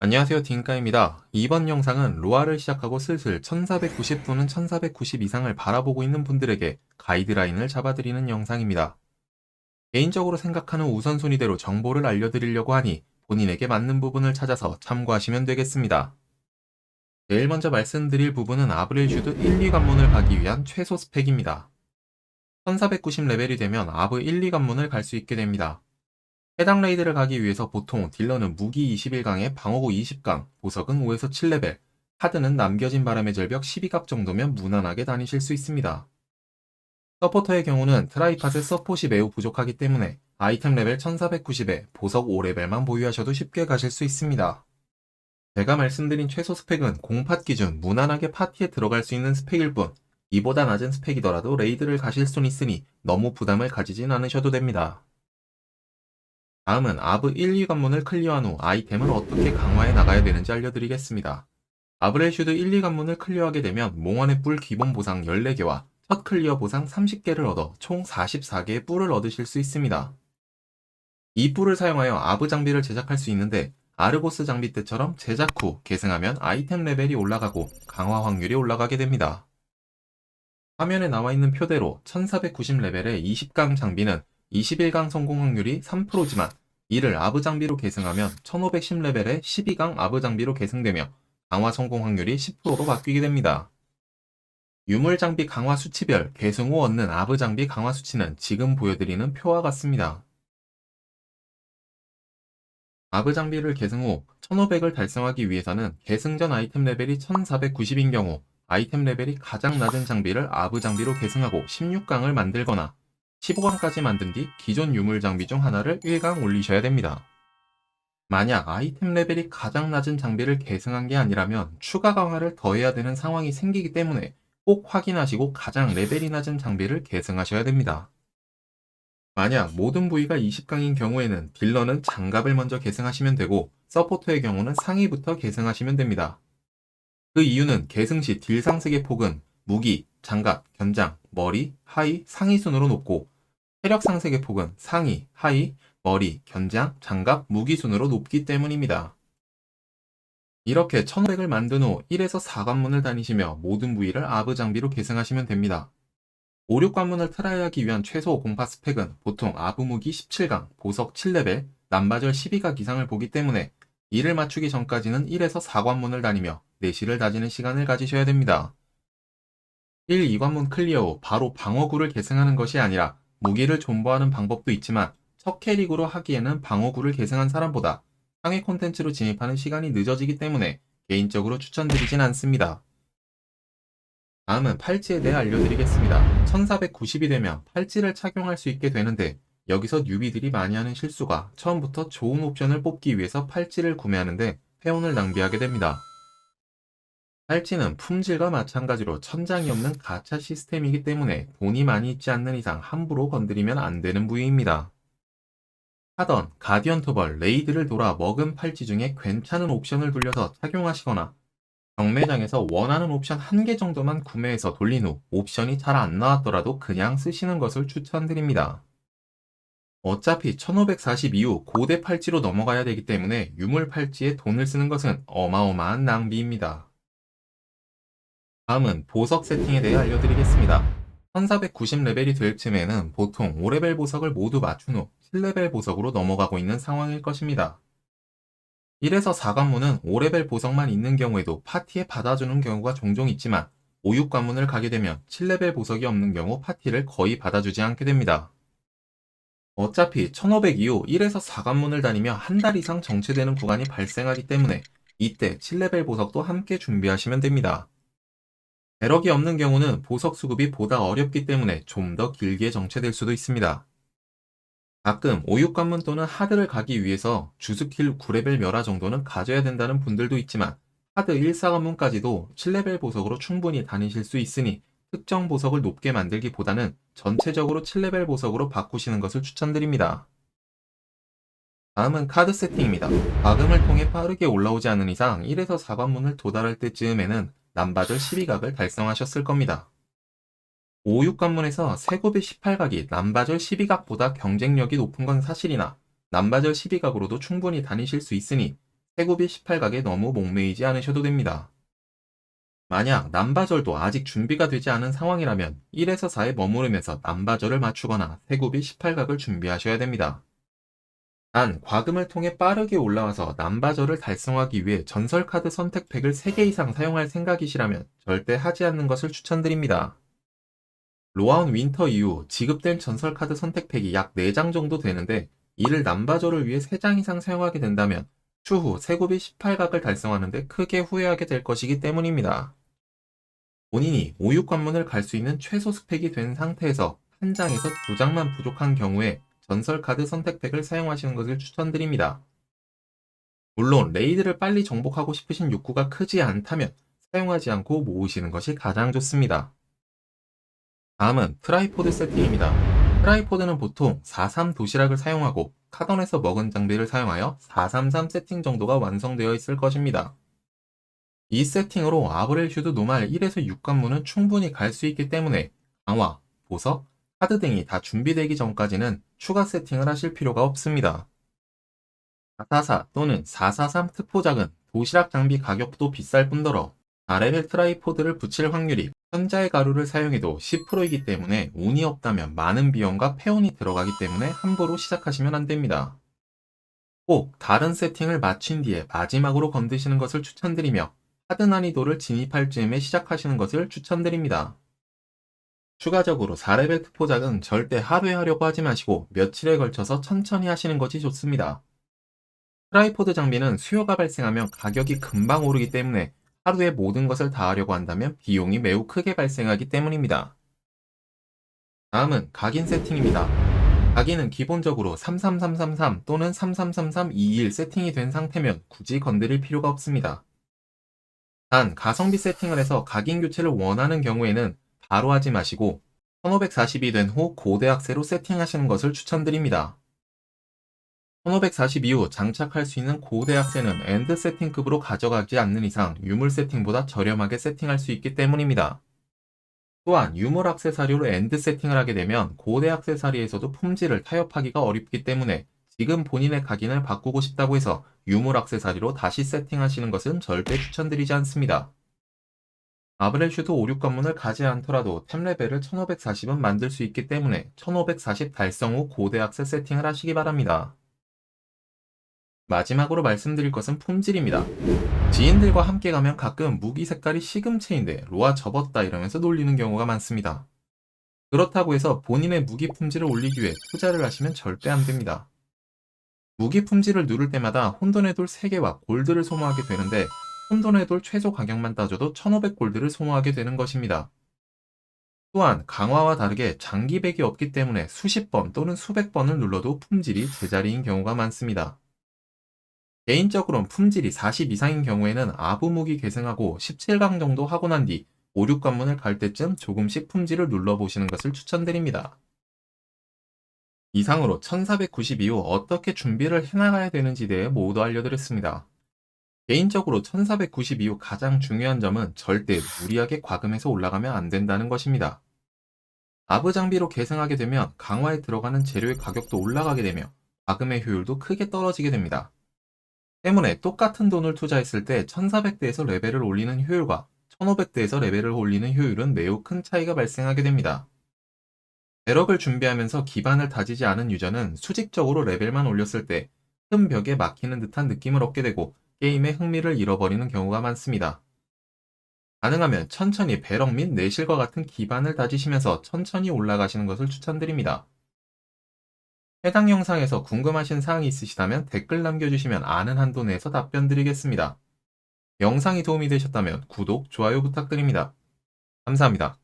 안녕하세요 딩까입니다. 이번 영상은 로아를 시작하고 슬슬 1490 또는 1490 이상을 바라보고 있는 분들에게 가이드라인을 잡아드리는 영상입니다. 개인적으로 생각하는 우선순위대로 정보를 알려드리려고 하니 본인에게 맞는 부분을 찾아서 참고하시면 되겠습니다. 제일 먼저 말씀드릴 부분은 아브렐 슈드 1, 2 관문을 가기 위한 최소 스펙입니다. 1490 레벨이 되면 아브 1, 2 관문을 갈 수 있게 됩니다. 해당 레이드를 가기 위해서 보통 딜러는 무기 21강에 방어구 20강, 보석은 5에서 7레벨, 카드는 남겨진 바람의 절벽 12각 정도면 무난하게 다니실 수 있습니다. 서포터의 경우는 트라이팟의 서폿이 매우 부족하기 때문에 아이템 레벨 1490에 보석 5레벨만 보유하셔도 쉽게 가실 수 있습니다. 제가 말씀드린 최소 스펙은 공팟 기준 무난하게 파티에 들어갈 수 있는 스펙일 뿐, 이보다 낮은 스펙이더라도 레이드를 가실 순 있으니 너무 부담을 가지진 않으셔도 됩니다. 다음은 아브 1, 2 관문을 클리어한 후 아이템을 어떻게 강화해 나가야 되는지 알려드리겠습니다. 아브렐슈드 1, 2 관문을 클리어하게 되면 몽환의 뿔 기본 보상 14개와 첫 클리어 보상 30개를 얻어 총 44개의 뿔을 얻으실 수 있습니다. 이 뿔을 사용하여 아브 장비를 제작할 수 있는데 아르고스 장비 때처럼 제작 후 계승하면 아이템 레벨이 올라가고 강화 확률이 올라가게 됩니다. 화면에 나와 있는 표대로 1490 레벨의 20강 장비는 21강 성공 확률이 3%지만 이를 아브 장비로 계승하면 1510레벨의 12강 아브 장비로 계승되며 강화 성공 확률이 10%로 바뀌게 됩니다. 유물 장비 강화 수치별 계승 후 얻는 아브 장비 강화 수치는 지금 보여드리는 표와 같습니다. 아브 장비를 계승 후 1500을 달성하기 위해서는 계승 전 아이템 레벨이 1490인 경우 아이템 레벨이 가장 낮은 장비를 아브 장비로 계승하고 16강을 만들거나 15강까지 만든 뒤 기존 유물 장비 중 하나를 1강 올리셔야 됩니다. 만약 아이템 레벨이 가장 낮은 장비를 계승한 게 아니라면 추가 강화를 더해야 되는 상황이 생기기 때문에 꼭 확인하시고 가장 레벨이 낮은 장비를 계승하셔야 됩니다. 만약 모든 부위가 20강인 경우에는 딜러는 장갑을 먼저 계승하시면 되고 서포터의 경우는 상위부터 계승하시면 됩니다. 그 이유는 계승 시 딜 상승의 폭은 무기, 장갑, 견장, 머리, 하의, 상위 순으로 높고 체력 상승의 폭은 상위, 하의, 머리, 견장, 장갑, 무기 순으로 높기 때문입니다. 이렇게 1500을 만든 후 1에서 4관문을 다니시며 모든 부위를 아브 장비로 계승하시면 됩니다. 5, 6관문을 트라이하기 위한 최소 공파 스펙은 보통 아브 무기 17강, 보석 7레벨, 남바절 12각 이상을 보기 때문에 이를 맞추기 전까지는 1에서 4관문을 다니며 내실을 다지는 시간을 가지셔야 됩니다. 1, 2관문 클리어 후 바로 방어구를 계승하는 것이 아니라 무기를 존버하는 방법도 있지만 첫 캐릭으로 하기에는 방어구를 계승한 사람보다 상위 콘텐츠로 진입하는 시간이 늦어지기 때문에 개인적으로 추천드리진 않습니다. 다음은 팔찌에 대해 알려드리겠습니다. 1490이 되면 팔찌를 착용할 수 있게 되는데 여기서 뉴비들이 많이 하는 실수가 처음부터 좋은 옵션을 뽑기 위해서 팔찌를 구매하는데 회원을 낭비하게 됩니다. 팔찌는 품질과 마찬가지로 천장이 없는 가차 시스템이기 때문에 돈이 많이 있지 않는 이상 함부로 건드리면 안 되는 부위입니다. 하던 가디언 토벌, 레이드를 돌아 먹은 팔찌 중에 괜찮은 옵션을 돌려서 착용하시거나 경매장에서 원하는 옵션 한 개 정도만 구매해서 돌린 후 옵션이 잘 안 나왔더라도 그냥 쓰시는 것을 추천드립니다. 어차피 1540 이후 고대 팔찌로 넘어가야 되기 때문에 유물 팔찌에 돈을 쓰는 것은 어마어마한 낭비입니다. 다음은 보석 세팅에 대해 알려드리겠습니다. 1490레벨이 될 즈음에는 보통 5레벨 보석을 모두 맞춘 후 7레벨 보석으로 넘어가고 있는 상황일 것입니다. 1에서 4관문은 5레벨 보석만 있는 경우에도 파티에 받아주는 경우가 종종 있지만 5, 6관문을 가게 되면 7레벨 보석이 없는 경우 파티를 거의 받아주지 않게 됩니다. 어차피 1500 이후 1에서 4관문을 다니며 한 달 이상 정체되는 구간이 발생하기 때문에 이때 7레벨 보석도 함께 준비하시면 됩니다. 배럭이 없는 경우는 보석 수급이 보다 어렵기 때문에 좀 더 길게 정체될 수도 있습니다. 가끔 5, 6관문 또는 하드를 가기 위해서 주스킬 9레벨 멸화 정도는 가져야 된다는 분들도 있지만 하드 1, 4관문까지도 7레벨 보석으로 충분히 다니실 수 있으니 특정 보석을 높게 만들기보다는 전체적으로 7레벨 보석으로 바꾸시는 것을 추천드립니다. 다음은 카드 세팅입니다. 과금을 통해 빠르게 올라오지 않은 이상 1에서 4관문을 도달할 때쯤에는 남바절 12각을 달성하셨을 겁니다. 5, 6관문에서 세곱의 18각이 남바절 12각보다 경쟁력이 높은 건 사실이나 남바절 12각으로도 충분히 다니실 수 있으니 세굽이 18각에 너무 목매이지 않으셔도 됩니다. 만약 남바절도 아직 준비가 되지 않은 상황이라면 1에서 4에 머무르면서 남바절을 맞추거나 세굽이 18각을 준비하셔야 됩니다. 단, 과금을 통해 빠르게 올라와서 남바절을 달성하기 위해 전설카드 선택팩을 3개 이상 사용할 생각이시라면 절대 하지 않는 것을 추천드립니다. 로아운 윈터 이후 지급된 전설카드 선택팩이 약 4장 정도 되는데 이를 남바절을 위해 3장 이상 사용하게 된다면 추후 세굽이 18각을 달성하는데 크게 후회하게 될 것이기 때문입니다. 본인이 5, 6관문을 갈 수 있는 최소 스펙이 된 상태에서 한 장에서 두 장만 부족한 경우에 전설 카드 선택팩을 사용하시는 것을 추천드립니다. 물론 레이드를 빨리 정복하고 싶으신 욕구가 크지 않다면 사용하지 않고 모으시는 것이 가장 좋습니다. 다음은 트라이포드 세팅입니다. 트라이포드는 보통 4-3 도시락을 사용하고 카던에서 먹은 장비를 사용하여 433 세팅 정도가 완성되어 있을 것입니다. 이 세팅으로 아브렐 슈드 노말 1에서 6관문은 충분히 갈 수 있기 때문에 강화, 보석, 카드 등이 다 준비되기 전까지는 추가 세팅을 하실 필요가 없습니다. 444 또는 443 특포작은 도시락 장비 가격도 비쌀 뿐더러 4레벨 트라이포드를 붙일 확률이 현자의 가루를 사용해도 10%이기 때문에 운이 없다면 많은 비용과 페온이 들어가기 때문에 함부로 시작하시면 안 됩니다. 꼭 다른 세팅을 마친 뒤에 마지막으로 건드시는 것을 추천드리며 하드 난이도를 진입할 즈음에 시작하시는 것을 추천드립니다. 추가적으로 4레벨 특포작은 절대 하루에 하려고 하지 마시고 며칠에 걸쳐서 천천히 하시는 것이 좋습니다. 트라이포드 장비는 수요가 발생하면 가격이 금방 오르기 때문에 하루에 모든 것을 다 하려고 한다면 비용이 매우 크게 발생하기 때문입니다. 다음은 각인 세팅입니다. 각인은 기본적으로 33333 또는 333321 세팅이 된 상태면 굳이 건드릴 필요가 없습니다. 단 가성비 세팅을 해서 각인 교체를 원하는 경우에는 바로 하지 마시고 1540이 된 후 고대학세로 세팅하시는 것을 추천드립니다. 1540 이후 장착할 수 있는 고대학세는 엔드 세팅급으로 가져가지 않는 이상 유물 세팅보다 저렴하게 세팅할 수 있기 때문입니다. 또한 유물 악세사리로 엔드 세팅을 하게 되면 고대 악세사리에서도 품질을 타협하기가 어렵기 때문에 지금 본인의 각인을 바꾸고 싶다고 해서 유물 악세사리로 다시 세팅하시는 것은 절대 추천드리지 않습니다. 아브렐슈도 5, 6관문을 가지 않더라도 템 레벨을 1540은 만들 수 있기 때문에 1540 달성 후 고대 악세 세팅을 하시기 바랍니다. 마지막으로 말씀드릴 것은 품질입니다. 지인들과 함께 가면 가끔 무기 색깔이 시금체인데 로아 접었다 이러면서 놀리는 경우가 많습니다. 그렇다고 해서 본인의 무기 품질을 올리기 위해 투자를 하시면 절대 안 됩니다. 무기 품질을 누를 때마다 혼돈의 돌 3개와 골드를 소모하게 되는데 혼돈의 돌 최소 가격만 따져도 1500골드를 소모하게 되는 것입니다. 또한 강화와 다르게 장기백이 없기 때문에 수십 번 또는 수백 번을 눌러도 품질이 제자리인 경우가 많습니다. 개인적으로는 품질이 40 이상인 경우에는 아부무기 계승하고 17강 정도 하고 난 뒤 5, 6관문을 갈 때쯤 조금씩 품질을 눌러보시는 것을 추천드립니다. 이상으로 1490 이후 어떻게 준비를 해나가야 되는지 대해 모두 알려드렸습니다. 개인적으로 1490 이후 가장 중요한 점은 절대 무리하게 과금해서 올라가면 안 된다는 것입니다. 아브 장비로 계승하게 되면 강화에 들어가는 재료의 가격도 올라가게 되며 과금의 효율도 크게 떨어지게 됩니다. 때문에 똑같은 돈을 투자했을 때 1400대에서 레벨을 올리는 효율과 1500대에서 레벨을 올리는 효율은 매우 큰 차이가 발생하게 됩니다. 배럭을 준비하면서 기반을 다지지 않은 유저는 수직적으로 레벨만 올렸을 때 큰 벽에 막히는 듯한 느낌을 얻게 되고 게임의 흥미를 잃어버리는 경우가 많습니다. 가능하면 천천히 배럭 및 내실과 같은 기반을 다지시면서 천천히 올라가시는 것을 추천드립니다. 해당 영상에서 궁금하신 사항이 있으시다면 댓글 남겨주시면 아는 한도 내에서 답변 드리겠습니다. 영상이 도움이 되셨다면 구독, 좋아요 부탁드립니다. 감사합니다.